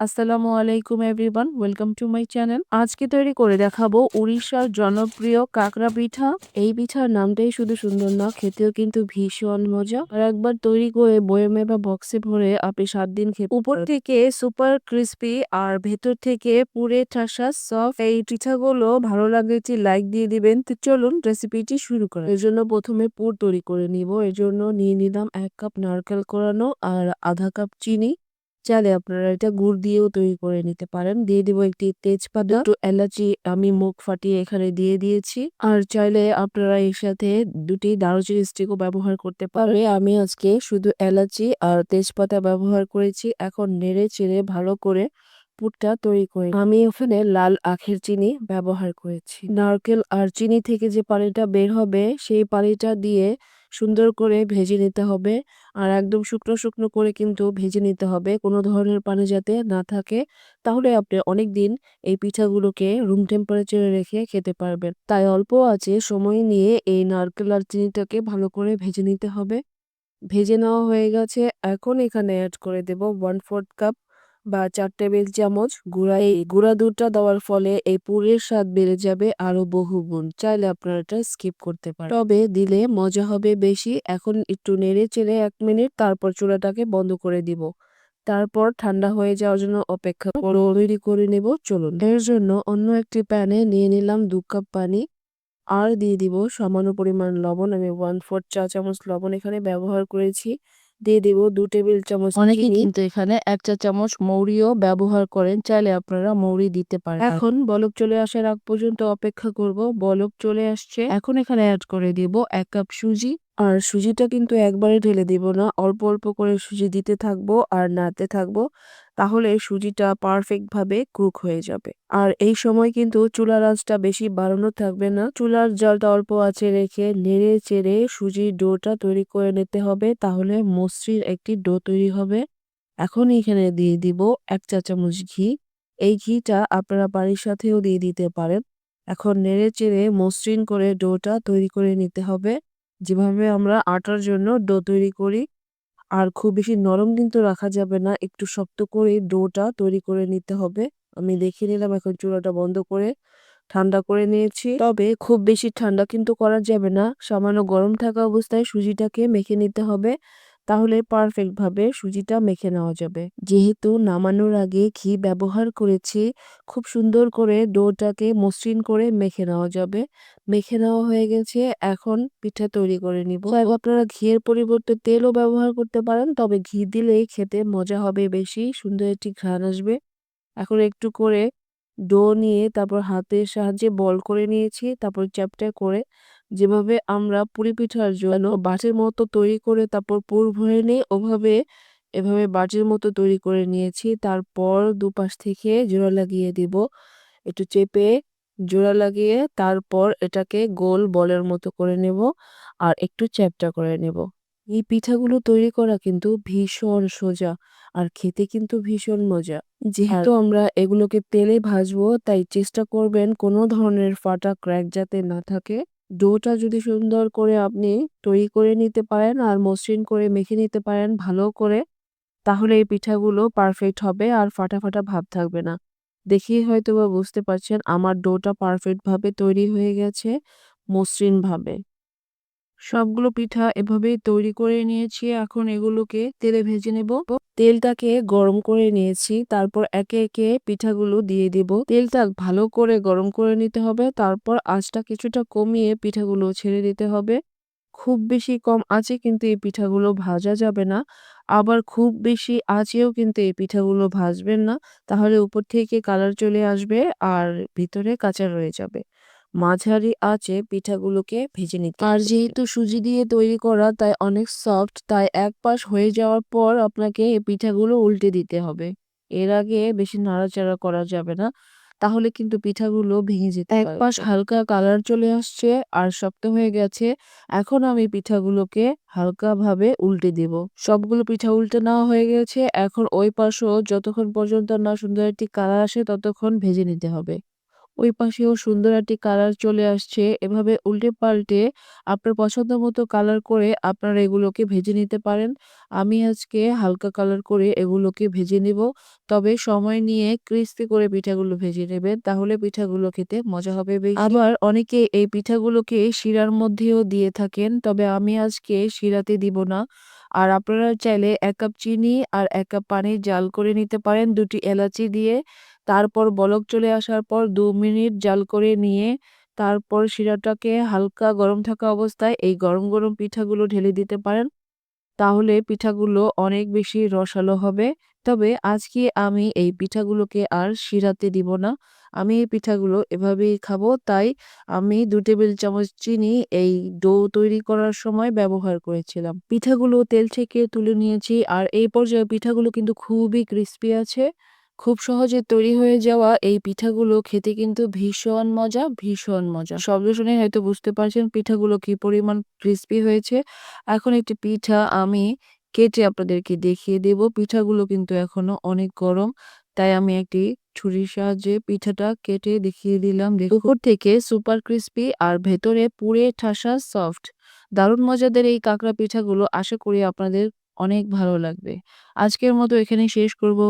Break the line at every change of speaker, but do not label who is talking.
আসসালামু আলাইকুম everyone, welcome to my channel. আজকে তৈরি করে দেখাবো উড়িষ্যার জনপ্রিয় কাঁকড়া পিঠা। এই পিঠার নামটাই শুধু সুন্দর না, খেতেও কিন্তু ভীষণ মজা। আর একবার তৈরি করে বয়মে বা বক্সে ভরে আপনি সাত দিন খেতে উপর থেকে সুপার ক্রিস্পি আর ভেতর থেকে পুরে ঠাসা সফট এই পিঠাগুলো ভালো লাগলে একটি লাইক দিয়ে দিবেন। তো চলুন রেসিপিটি শুরু করা এর জন্য প্রথমে পুর তৈরি করে নিব। এর জন্য নিয়ে নিলাম এক কাপ নারকেল কোরানো আর আধা কাপ চিনি। চাইলে আপনারা এটা গুড় দিয়েও তৈরি করে নিতে পারেন। দিয়ে দিব একটি তেজপাতা। একটু এলাচি আমি মুখ ফাটিয়ে এখানে দিয়ে দিয়েছি। আর চাইলে আপনারা এর সাথে দুটি দারুচিনি স্টিকও ব্যবহার করতে পারে। আমি আজকে শুধু এলাচি আর তেজপাতা ব্যবহার করেছি। এখন নেড়ে চেড়ে ভালো করে পুরটা তৈরি করে আমি ওখানে লাল আখের চিনি ব্যবহার করেছি। নারকেল আর চিনি থেকে যে পানিটা বের হবে, সেই পানিটা দিয়ে সুন্দর করে ভেজে নিতে হবে। আর একদম শুকনো শুকনো করে কিন্তু ভেজে নিতে হবে। কোনো ধরনের পানি যাতে না থাকে, তাহলে আপনি অনেক দিন এই পিঠাগুলোকে রুম টেম্পারেচারে রেখে খেতে পারবেন। তাই অল্প আছে সময় নিয়ে এই নারকেল আর চিনিটাকে ভালো করে ভেজে নিতে হবে। ভেজে নেওয়া হয়ে গেছে। এখন এখানে অ্যাড করে দেব ওয়ান ফোর্থ কাপ বা চার টেবিল চামচ গুঁড়া, এই গুঁড়া দুধটা দেওয়ার ফলে এই পুরের স্বাদ বেড়ে যাবে আরও বহুগুণ। চাইলে আপনারা এটা স্কিপ করতে পারেন। তবে দিলে মজা হবে বেশি। এখন একটু নেড়ে চেড়ে এক মিনিট তারপর চুলাটাকে বন্ধ করে দিব। তারপর ঠান্ডা হয়ে যাওয়ার জন্য অপেক্ষা তৈরি করে নেব। চলুন। এর জন্য অন্য একটি প্যানে নিয়ে নিলাম দু কাপ পানি। আর দিয়ে দিব সামান্য পরিমাণ লবণ। আমি ওয়ান ফোর চা চামচ লবণ এখানে ব্যবহার করেছি। দিয়ে দেব দু টেবিল চামচ অনেকে কিন্তু এখানে এক চা চামচ মৌরিও ব্যবহার করেন চাইলে আপনারা মৌরি দিতে পারেন। এখন বলক চলে আসার আগ পর্যন্ত অপেক্ষা করব বলক চলে আসছে। এখন এখানে অ্যাড করে দিব এক কাপ সুজি আর সুজিটা কিন্তু একবারে ঢেলে দিব না। অল্প অল্প করে সুজি দিতে থাকব আর নাড়তে থাকব, তাহলে সুজিটা পারফেক্টভাবে কুক হয়ে যাবে। আর এই সময় কিন্তু চুলার আঁচটা বেশি বাড়ানো থাকবে না। চুলার জলটা অল্প আছে রেখে নেড়ে চেড়ে সুজির ডোটা তৈরি করে নিতে হবে, তাহলে মসৃণ একটি ডো তৈরি হবে। এখন এখানে দিয়ে দিব এক চা চামচ ঘি। এই ঘিটা আপনারা বাড়ির সাথেও দিয়ে দিতে পারেন। এখন নেড়ে চেড়ে মসৃণ করে ডোটা তৈরি করে নিতে হবে। যেভাবে আমরা আটার জন্য ডো তৈরি করি, আর খুব বেশি নরম কিন্তু রাখা যাবে না, একটু শক্ত করে ডোটা তৈরি করে নিতে হবে। আমি দেখে নিলাম এখন চুলাটা বন্ধ করে, ঠান্ডা করে নিয়েছি। তবে খুব বেশি ঠান্ডা কিন্তু করা যাবে না, সামান্য গরম থাকা অবস্থায় সুজিটাকে মেখে নিতে হবে। তাহলে পারফেক্টভাবে সুজিটা মেখে নেওয়া যাবে। যেহেতু নামানোর আগে ঘি ব্যবহার করেছি, খুব সুন্দর করে ডোটাকে মসৃণ করে মেখে নেওয়া যাবে। মেখে নেওয়া হয়ে গেছে, এখন পিঠা তৈরি করে নিব। আপনারা ঘিয়ের পরিবর্তে তেলও ব্যবহার করতে পারেন, তবে ঘি দিলেই খেতে মজা হবে বেশি, সুন্দর একটি ঘ্রাণ আসবে। এখন একটু করে ডো নিয়ে তারপর হাতের সাহায্যে বল করে নিয়েছি, তারপর চ্যাপটা করে যেভাবে আমরা পুরি পিঠার জন্য বাটির মতো তৈরি করে তারপর পুর ভরে নিই ওভাবে এভাবে বাটির মতো তৈরি করে নিয়েছি। তারপর দুপাশ থেকে জোড়া লাগিয়ে দিব। একটু চেপে জোড়া লাগিয়ে তারপর এটাকে গোল বলের মতো করে নেব আর একটু চ্যাপটা করে নেব। এই পিঠাগুলো তৈরি করা কিন্তু ভীষণ সোজা আর খেতে কিন্তু ভীষণ মজা। যেহেতু আমরা এগুলোকে তেলে ভাজবো তাই চেষ্টা করবেন কোনো ধরনের ফাটা ক্র্যাক যাতে না থাকে। ডোটা যদি সুন্দর করে আপনি তৈরি করে নিতে পারেন আর মসৃণ করে মেখে নিতে পারেন ভালো করে, তাহলে এই পিঠাগুলো পারফেক্ট হবে আর ফাটাফাটা ফাটা ভাব থাকবে না। দেখেই হয়তো বা বুঝতে পারছেন আমার ডোটা পারফেক্টভাবে তৈরি হয়ে গেছে মসৃণ ভাবে সবগুলো পিঠা এভাবেই তৈরি করে নিয়েছি। এখন এগুলোকে তেলে ভেজে নেব। তেলটাকে গরম করে নিয়েছি। তারপর একে একে পিঠাগুলো দিয়ে দিব। তেলটা ভালো করে গরম করে নিতে হবে। তারপর আঁচটা কিছুটা কমিয়ে পিঠাগুলো ছেড়ে দিতে হবে। খুব বেশি কম আঁচে কিন্তু এই পিঠাগুলো ভাজা যাবে না। আবার খুব বেশি আঁচেও কিন্তু এই পিঠাগুলো ভাজবেন না। তাহলে উপর থেকে কালার চলে আসবে আর ভিতরে কাঁচা রয়ে যাবে। মাঝারি আঁচে পিঠাগুলোকে ভেজে নিতে আর যেহেতু সুজি দিয়ে তৈরি করা তাই অনেক সফট তাই এক পাশ হয়ে যাওয়ার পর আপনাকে এই পিঠাগুলো উল্টে দিতে হবে। এর আগে বেশি নাড়াচাড়া করা যাবে না তাহলে কিন্তু পিঠাগুলো ভেঙে যেতে এক পাশ হালকা কালার চলে আসছে আর শক্ত হয়ে গেছে এখন আমি পিঠাগুলোকে হালকা ভাবে উল্টে দিব। সবগুলো পিঠা উল্টে নেওয়া হয়ে গেছে এখন ওই পাশও যতক্ষণ পর্যন্ত না সুন্দর একটি কালার আসে ততক্ষণ ভেজে নিতে হবে।
ওই পাশেও সুন্দর একটি কালার চলে আসছে। এভাবে উল্টে পাল্টে আপনার পছন্দ মতো কালার করে আপনারা এগুলোকে ভেজে নিতে পারেন। আমি আজকে হালকা কালার করে এগুলোকে ভেজে নেব। তবে সময় নিয়ে ক্রিস্পি করে পিঠাগুলো ভেজে নেবেন, তাহলে পিঠাগুলো খেতে মজা হবে আবার অনেকে এই পিঠাগুলোকে শিরার মধ্যেও দিয়ে থাকেন, তবে আমি আজকে শিরাতে দিব না। আর আপনারা চাইলে এক কাপ চিনি আর এক কাপ পানি জাল করে নিতে পারেন, দুটি এলাচি দিয়ে। তারপর বলক চলে আসার পর দু মিনিট জাল করে নিয়ে তারপর শিরাটাকে হালকা গরম থাকা অবস্থায় এই গরম গরম পিঠাগুলো ঢেলে দিতে পারেন। তাহলে পিঠাগুলো অনেক বেশি রসালো হবে। তবে আজকে আমি এই পিঠাগুলোকে আর শিরাতে দিব না। আমি এই পিঠাগুলো এভাবেই খাব। তাই আমি দু টেবিল চামচ চিনি এই ডো তৈরি করার সময় ব্যবহার করেছিলাম। পিঠাগুলো তেল থেকে তুলে নিয়েছি। আর এই পর্যায়ে পিঠাগুলো কিন্তু খুবই ক্রিস্পি আছে। খুব সহজে তৈরি হয়ে যাওয়া এই পিঠাগুলো খেতে কিন্তু ভীষণ মজা ভীষণ মজা। শব্দ শুনে হয়তো বুঝতে পারছেন পিঠাগুলো কি পরিমাণ ক্রিস্পি হয়েছে। এখন একটি পিঠা আমি কেটে আপনাদেরকে দেখিয়ে দেব। পিঠাগুলো কিন্তু এখনও অনেক গরম, তাই আমি একটি ছুরির সাহায্যে পিঠাটা কেটে দেখিয়ে দিলাম। উপর থেকে সুপার ক্রিস্পি আর ভেতরে পুড়ে ঠাসা সফট দারুণ মজাদের এই কাঁকড়া পিঠাগুলো, আশা করি আপনাদের অনেক ভালো লাগবে। আজকের মতো এখানে শেষ করব।